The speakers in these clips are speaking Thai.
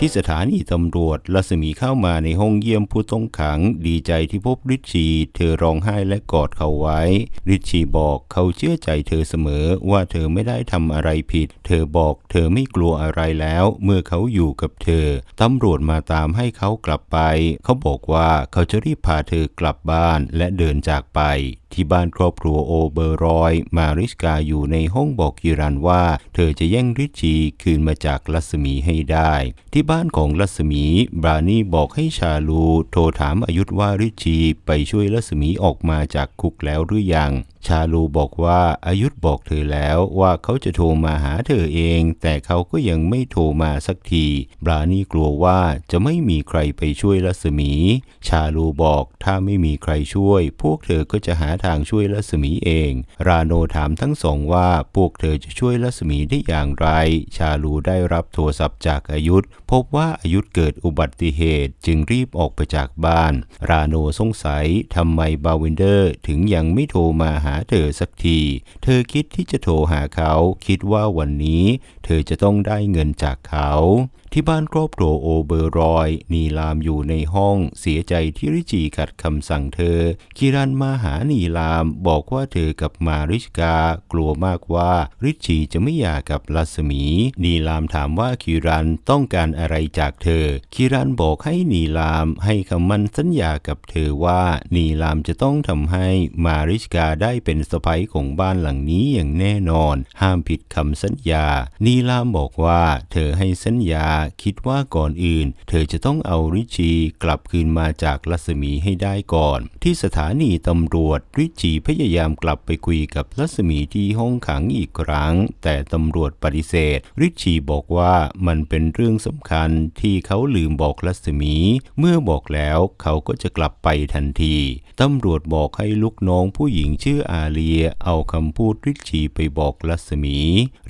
ที่สถานีตำรวจรัศมีเข้ามาในห้องเยี่ยมผู้ต้องขังดีใจที่พบริชีเธอร้องไห้และกอดเขาไว้ ริชีบอกเขาเชื่อใจเธอเสมอว่าเธอไม่ได้ทำอะไรผิด เธอบอกเธอไม่กลัวอะไรแล้ว เมื่อเขาอยู่กับเธอตำรวจมาตามให้เขากลับไป เขาบอกว่าเขาจะรีบพาเธอกลับบ้านและเดินจากไปที่บ้านครอบครัวโอเบอร์รอย มาริสกาอยู่ในห้องบอกกิรันว่า เธอจะแย่งริชีคืนมาจากรัศมีให้ได้ ที่บ้านของรัศมี บรานี่บอกให้ชาลูโทรถามอายุธว่าริชีไปช่วยรัศมีออกมาจากคุกแล้วหรือยัง ชาลูบอกว่าอายุธบอกเธอแล้วว่าเขาจะโทรมาหาเธอเอง แต่เขาก็ยังไม่โทรมาสักทีบรานี่กลัวว่าจะไม่มีใครไปช่วยรัศมี ชาลูบอกถ้าไม่มีใครช่วย พวกเธอก็จะหาทางช่วยรัศมีเอง ราโนถามทั้งสองว่าพวกเธอจะช่วยรัศมีได้อย่างไร ชาลูได้รับโทรศัพท์จากอายุธพบว่าอายุธเกิดอุบัติเหตุจึงรีบออกไปจากบ้าน ราโนสงสัยทำไมบาวินเดอร์ถึงยังไม่โทรมาหาเธอสักที เธอคิดที่จะโทรหาเขา คิดว่าวันนี้ เธอจะต้องได้เงินจากเขาที่บ้านครอบครัวโอเบอร์รอย นีลามอยู่ในห้องเสียใจที่ริจีขัดคำสั่งเธอ คิรันมาหานีลามบอกว่าเธอกับมาริชกากลัวมากว่าริจีจะไม่หย่ากับรัศมี นีลามถามว่าคิรันต้องการอะไรจากเธอ คิรันบอกให้นีลามให้คำมั่นสัญญากับเธอว่านีลามจะต้องทำให้มาริชกาได้เป็นสะใภ้ของบ้านหลังนี้อย่างแน่นอน ห้ามผิดคำสัญญา นีลามบอกว่าเธอให้สัญญาคิดว่าก่อนอื่น เธอจะต้องเอาริชีกลับคืนมาจากรัศมีให้ได้ก่อน ที่สถานีตำรวจริชีพยายามกลับไปคุยกับรัศมีที่ห้องขังอีกครั้ง แต่ตำรวจปฏิเสธ ริชีบอกว่ามันเป็นเรื่องสำคัญที่เขาลืมบอกรัศมี เมื่อบอกแล้วเขาก็จะกลับไปทันทีตำรวจบอกให้ลูกน้องผู้หญิงชื่ออาเลีย เอาคำพูดริชีไปบอกรัศมี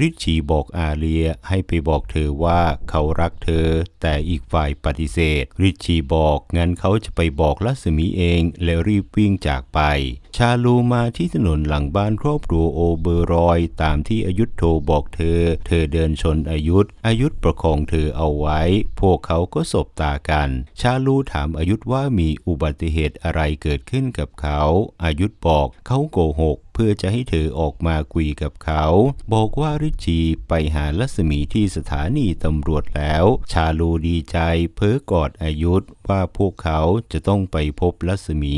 ริชีบอกอาเลียให้ไปบอกเธอว่าเขารักเธอ แต่อีกฝ่ายปฏิเสธ ริชีบอกงั้นเขาจะไปบอกลัศมีเอง แล้วรีบวิ่งจากไป ชาลูมาที่ถนนหลังบ้านครอบครัวโอเบอรอย ตามที่อายุธโทรบอกเธอ เธอเดินชนอายุธอายุธประคองเธอเอาไว้ พวกเขาก็สบตากัน ชาลูถามอายุธว่ามีอุบัติเหตุอะไรเกิดขึ้นกับเขา อายุธบอกเขาโกหกเพื่อจะให้เธอออกมาคุยกับเขา บอกว่าริชีไปหาลัศมีที่สถานีตำรวจแล้ว ชาลูดีใจเพ้อกอดอายุธว่าพวกเขาจะต้องไปพบลัศมี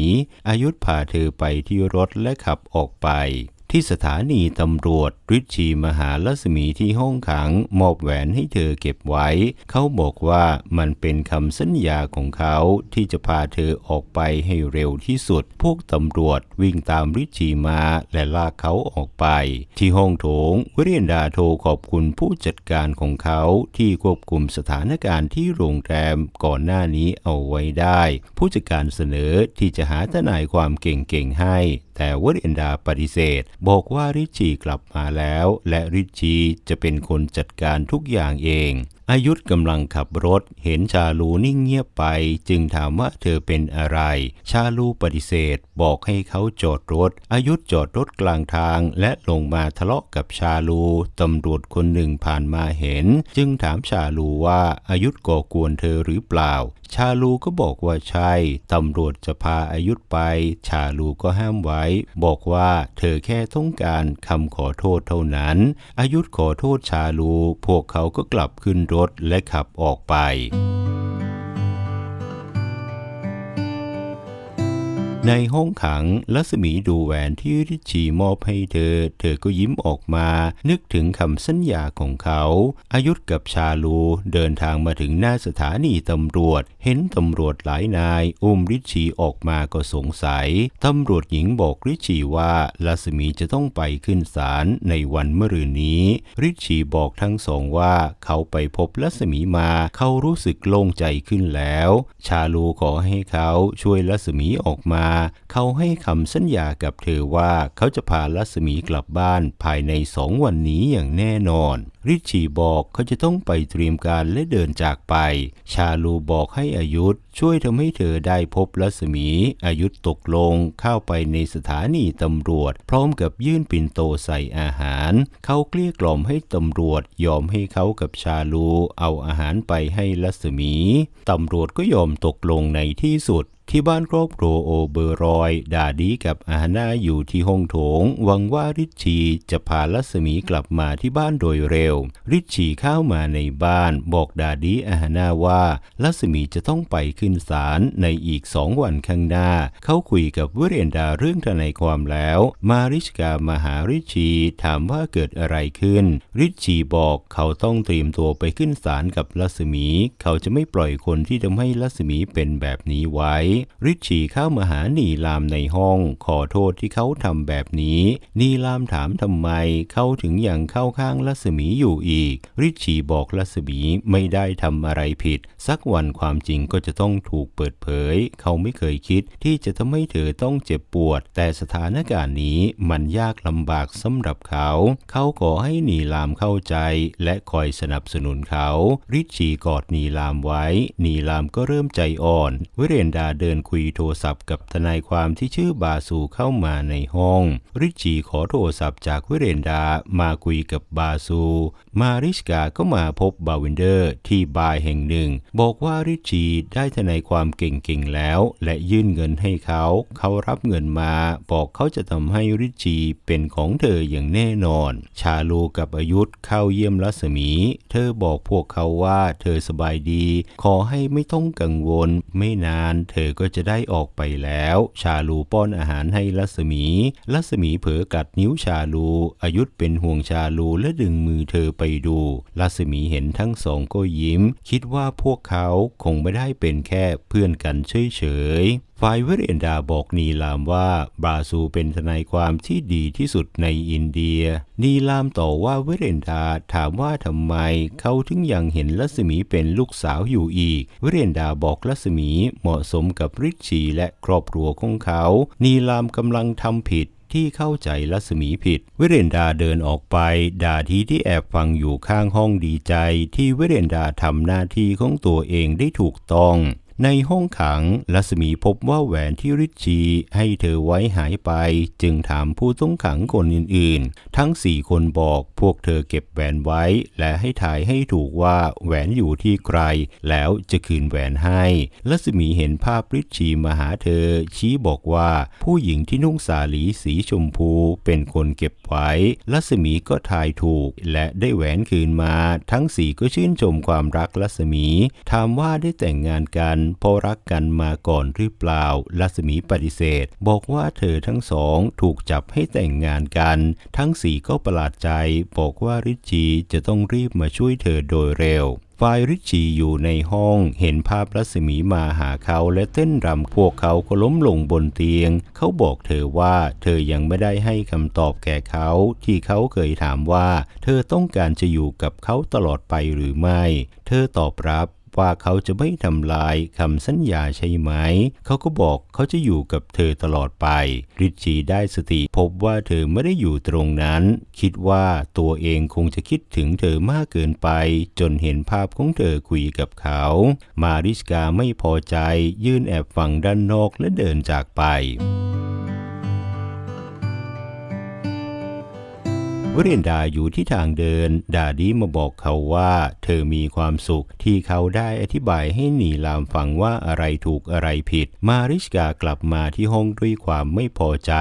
อายุธพาเธอไปที่รถและขับออกไป ที่สถานีตำรวจริชีมหาลัศมีที่ห้องขังมอบแหวนให้เธอเก็บไว้ เขาบอกว่ามันเป็นคำสัญญาของเขาที่จะพาเธอออกไปให้เร็วที่สุด พวกตำรวจวิ่งตามริชีมาและลากเขาออกไป ที่ห้องโถงวิเรียนดาโทรขอบคุณผู้จัดการของเขาที่ควบคุมสถานการณ์ที่โรงแรมก่อนหน้านี้เอาไว้ได้ ผู้จัดการเสนอที่จะหาทนายความเก่งๆให้ แต่วเรนดาปฏิเสธ บอกว่าริชีกลับมาแล้ว และริชีจะเป็นคนจัดการทุกอย่างเอง อายุธกำลังขับรถ เห็นชาลูนิ่งเงียบไป จึงถามว่าเธอเป็นอะไร ชาลูปฏิเสธ บอกให้เขาจอดรถ อายุธจอดรถกลางทาง และลงมาทะเลาะกับชาลูตำรวจคนหนึ่งผ่านมาเห็น จึงถามชาลูว่าอายุธก่อกวนเธอหรือเปล่า ชาลูก็บอกว่าใช่ตำรวจจะพาอายุธไป ชาลูก็ห้ามไว้ บอกว่าเธอแค่ต้องการคำขอโทษเท่านั้น อายุธขอโทษชาลู พวกเขาก็กลับขึ้นรถถและขับออกไป ในห้องขังลัศมีดูแหวนที่ริชีมอบให้เธอ เธอก็ยิ้มออกมา นึกถึงคำสัญญาของเขา อายุธกับชาลูเดินทางมาถึงหน้าสถานีตำรวจ เห็นตำรวจหลายนายอุ้มริชีออกมาก็สงสัย ตำรวจหญิงบอกริชีว่าลัศมีจะต้องไปขึ้นศาลในวันมะรืนนี้ ริชชีบอกทั้งสองว่าเขาไปพบลัศมีมาเขารู้สึกโล่งใจขึ้นแล้ว ชาลูขอให้เขาช่วยลัศมีออกมาเขาให้คำสัญญากับเธอว่าเขาจะพาลัศมีกลับบ้านภายในสองวันนี้อย่างแน่นอน ริชชีบอกเขาจะต้องไปเตรียมการและเดินจากไป ชาลูบอกให้อายุธช่วยทำให้เธอได้พบรัศมี อายุธตกลงเข้าไปในสถานีตำรวจ พร้อมกับยื่นปิ่นโตใส่อาหาร เขาเกลี้ยกล่อมให้ตำรวจยอมให้เขากับชาลูเอาอาหารไปให้รัศมี ตำรวจก็ยอมตกลงในที่สุด ที่บ้านครอบครัวโอเบอร์รอย ดาดีกับอาฮานาอยู่ที่ห้องโถง หวังว่าริชชีจะพาลัศมีกลับมาที่บ้านโดยเร็ว ริชชีเข้ามาในบ้านบอกดาดีอาฮานาว่าลัศมีจะต้องไปขึ้นศาลในอีกสองวันข้างหน้า เขาคุยกับวิเรนดาเรื่องทนายความแล้ว มาริชกามาหาริชชีถามว่าเกิดอะไรขึ้น ริชชีบอกเขาต้องเตรียมตัวไปขึ้นศาลกับลัศมี เขาจะไม่ปล่อยคนที่ทำให้ลัศมีเป็นแบบนี้ไว้ริชชีเข้ามาหานีลามในห้อง ขอโทษที่เขาทำแบบนี้ นีลามถามทำไมเขาถึงยังเข้าข้างลัศมีอยู่อีก ริชชีบอกลัศมีไม่ได้ทำอะไรผิด สักวันความจริงก็จะต้องถูกเปิดเผย เขาไม่เคยคิดที่จะทำให้เธอต้องเจ็บปวด แต่สถานการณ์นี้มันยากลำบากสำหรับเขา เขาขอให้นีลามเข้าใจ และคอยสนับสนุนเขา ริชชีกอดนีลามไว้ นีลามก็เริ่มใจอ่อน วิเรนดาเดินินคุยโทรศัพท์กับทนายความที่ชื่อบาซูเข้ามาในห้อง ริชีขอโทรศัพท์จากวิเรนดามาคุยกับบาซูมาริชกาก็มาพบบาวินเดอร์ที่บาร์แห่งหนึ่ง บอกว่าริชีได้ทนายความเก่งๆแล้ว และยื่นเงินให้เขา เขารับเงินมาบอกเขาจะทำให้ริชชีเป็นของเธออย่างแน่นอน ชาลูกับอายุธเข้าเยี่ยมรัศมี เธอบอกพวกเขาว่าเธอสบายดี ขอให้ไม่ต้องกังวล ไม่นานเธอก็จะได้ออกไปแล้ว ชาลูป้อนอาหารให้ลัศมี ลัศมีเผลอกัดนิ้วชาลู อายุธเป็นห่วงชาลูและดึงมือเธอไปดู ลัศมีเห็นทั้งสองก็ยิ้ม คิดว่าพวกเขาคงไม่ได้เป็นแค่เพื่อนกันเฉยฝ่ายเวเรนดาบอกนีลามว่าบราซูเป็นทนายความที่ดีที่สุดในอินเดีย นีลามต่อว่าเวเรนดาถามว่าทำไมเขาถึงยังเห็นรัศมีเป็นลูกสาวอยู่อีก เวเรนดาบอกรัศมีเหมาะสมกับริชชีและครอบครัวของเขา นีลามกำลังทำผิดที่เข้าใจรัศมีผิด เวเรนดาเดินออกไป ดาทีที่แอบฟังอยู่ข้างห้องดีใจ ที่เวเรนดาทำหน้าที่ของตัวเองได้ถูกต้อง ในห้องขังรัศมีพบว่าแหวนที่ริชชีให้เธอไว้หายไป จึงถามผู้ต้องขังคนอื่นๆ ทั้งสี่คนบอกพวกเธอเก็บแหวนไว้ และให้ถ่ายให้ถูกว่าแหวนอยู่ที่ใคร แล้วจะคืนแหวนให้รัศมีเห็นภาพริชชีมาหาเธอ ชี้บอกว่าผู้หญิงที่นุ่งสาลีสีชมพูเป็นคนเก็บไว้รัศมีก็ทายถูก และได้แหวนคืนมา ทั้งสี่ก็ชื่นชมความรักรัศมีถามว่าได้แต่งงานกันเพราะรักกันมาก่อนหรือเปล่ารัศมีปฏิเสธ บอกว่าเธอทั้งสองถูกจับให้แต่งงานกัน ทั้งสี่ก็ประหลาดใจ บอกว่าริชชีจะต้องรีบมาช่วยเธอโดยเร็วฝ่ายริชชีอยู่ในห้องเห็นภาพรัศมีมาหาเขาและเต้นรำพวกเขาก็ล้มลงบนเตียง เขาบอกเธอว่าเธอยังไม่ได้ให้คำตอบแก่เขา ที่เขาเคยถามว่า เธอต้องการจะอยู่กับเขาตลอดไปหรือไม่ เธอตอบรับ ว่าเขาจะไม่ทำลายคำสัญญาใช่ไหม เขาก็บอกเขาจะอยู่กับเธอตลอดไป ริชชีได้สติพบว่าเธอไม่ได้อยู่ตรงนั้น คิดว่าตัวเองคงจะคิดถึงเธอมากเกินไป จนเห็นภาพของเธอคุยกับเขา มาริสกาไม่พอใจ ยื่นแอบฟังด้านนอกและเดินจากไป วเรนดาอยู่ที่ทางเดิน ดาดีมาบอกเขาว่าเธอมีความสุขที่เขาได้อธิบายให้หนีลามฟังว่าอะไรถูกอะไรผิด มาริชกากลับมาที่ห้องด้วยความไม่พอใจ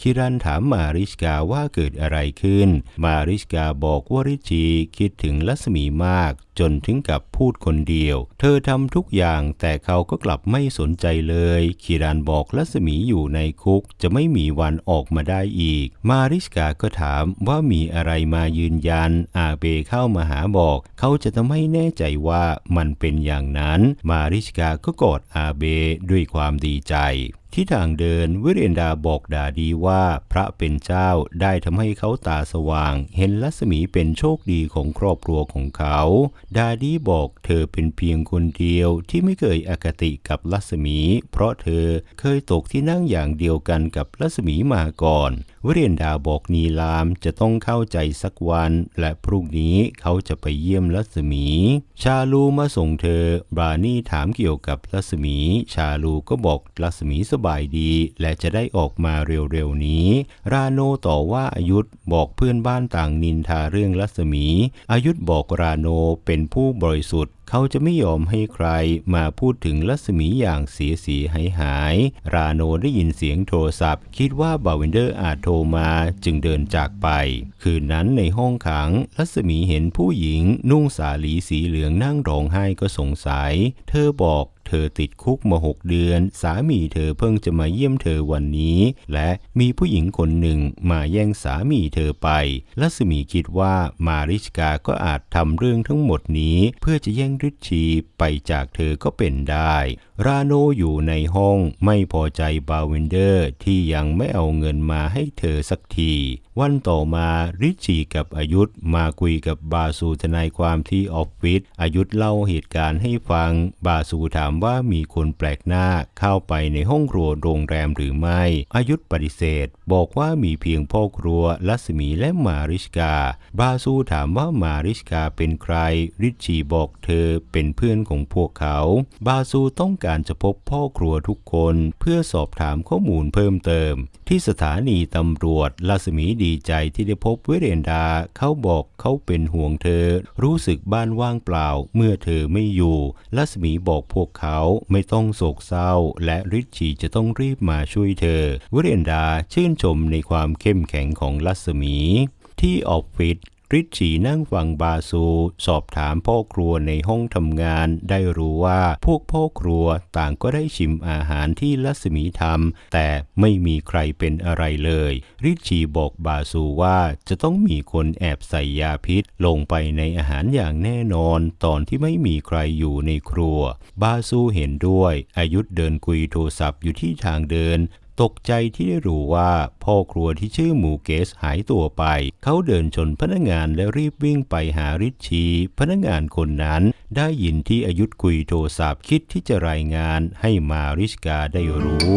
คิรันถามมาริชกาว่าเกิดอะไรขึ้น มาริชกาบอกว่าริชีคิดถึงลัศมีมาก จนถึงกับพูดคนเดียว เธอทำทุกอย่างแต่เขาก็กลับไม่สนใจเลยคิรันบอกรัศมีอยู่ในคุกจะไม่มีวันออกมาได้อีก มาริชกาก็ถามว่ามีอะไรมายืนยัน อาเบเข้ามาหาบอก เขาจะทำให้แน่ใจว่ามันเป็นอย่างนั้น มาริชกาก็กอดอาเบด้วยความดีใจ ที่ทางเดินวิเรนดาบอกดาดีว่าพระเป็นเจ้าได้ทำให้เขาตาสว่าง เห็นลัศมีเป็นโชคดีของครอบครัวของเขา ดาดีบอกเธอเป็นเพียงคนเดียวที่ไม่เคยอคติกับลัศมี เพราะเธอเคยตกที่นั่งอย่างเดียวกันกับลัศมีมาก่อน วเรียนดาบอกนีลามจะต้องเข้าใจสักวัน และพรุ่งนี้เขาจะไปเยี่ยมรัศมี ชาลูมาส่งเธอ บรานี่ถามเกี่ยวกับรัศมี ชาลูก็บอกรัศมีสบายดี และจะได้ออกมาเร็วๆนี้ ราโนต่อว่าอายุธบอกเพื่อนบ้านต่างนินทาเรื่องรัศมี อายุธบอกราโนเป็นผู้บริสุทธิ์เขาจะไม่ยอมให้ใครมาพูดถึงลัศมีอย่างเสียสีหายหาย ราโนได้ยินเสียงโทรศัพท์ คิดว่าบาวินเดอร์อาจโทรมาจึงเดินจากไป คืนนั้นในห้องขัง ลัศมีเห็นผู้หญิงนุ่งสาลีสีเหลืองนั่งร้องไห้ก็สงสัย เธอบอก เธอติดคุกมาหกเดือน สามีเธอเพิ่งจะมาเยี่ยมเธอวันนี้ และมีผู้หญิงคนหนึ่งมาแย่งสามีเธอไปลัสมีคิดว่ามาริชกาก็อาจทำเรื่องทั้งหมดนี้ เพื่อจะแย่งริชีไปจากเธอก็เป็นได้ ราโนอยู่ในห้องไม่พอใจบาวินเดอร์ที่ยังไม่เอาเงินมาให้เธอสักที วันต่อมาริชีกับอายุธมาคุยกับบาซูทนายความที่ออฟฟิศอายุธเล่าเหตุการณ์ให้ฟัง บาซูถามว่ามีคนแปลกหน้าเข้าไปในห้องครัวโรงแรมหรือไม่ อายุธปฏิเสธ บอกว่ามีเพียงพ่อครัวลัสมีและมาริชกา บาซูถามว่ามาริชกาเป็นใคร ริชีบอกเธอเป็นเพื่อนของพวกเขา บาซูต้องการจะพบพ่อครัวทุกคน เพื่อสอบถามข้อมูลเพิ่มเติม ที่สถานีตำรวจลัสมีดีีใจที่ได้พบเวเรนดา เขาบอกเขาเป็นห่วงเธอ รู้สึกบ้านว่างเปล่า เมื่อเธอไม่อยู่ลัสมีบอกพวกเขาไม่ต้องโศกเศร้า และริชชีจะต้องรีบมาช่วยเธอ เวเรนดาชื่นชมในความเข้มแข็งของลัสมีที่ออฟฟิศ ริชีนั่งฟังบาซูสอบถามพ่อครัวในห้องทำงาน ได้รู้ว่าพวกพ่อครัวต่างก็ได้ชิมอาหารที่ลัสมีทำแต่ไม่มีใครเป็นอะไรเลยริชีบอกบาซูว่าจะต้องมีคนแอบใส่ยาพิษ ลงไปในอาหารอย่างแน่นอน ตอนที่ไม่มีใครอยู่ในครัว บาซูเห็นด้วย อายุธเดินคุยโทรศัพท์อยู่ที่ทางเดิน ตกใจที่ได้รู้ว่าพ่อครัวที่ชื่อหมูเกสหายตัวไป เขาเดินชนพนักงานและรีบวิ่งไปหาริชชี พนักงานคนนั้นได้ยินที่อายุธคุยโทรศัพท์คิดที่จะรายงานให้มาริชกาได้รู้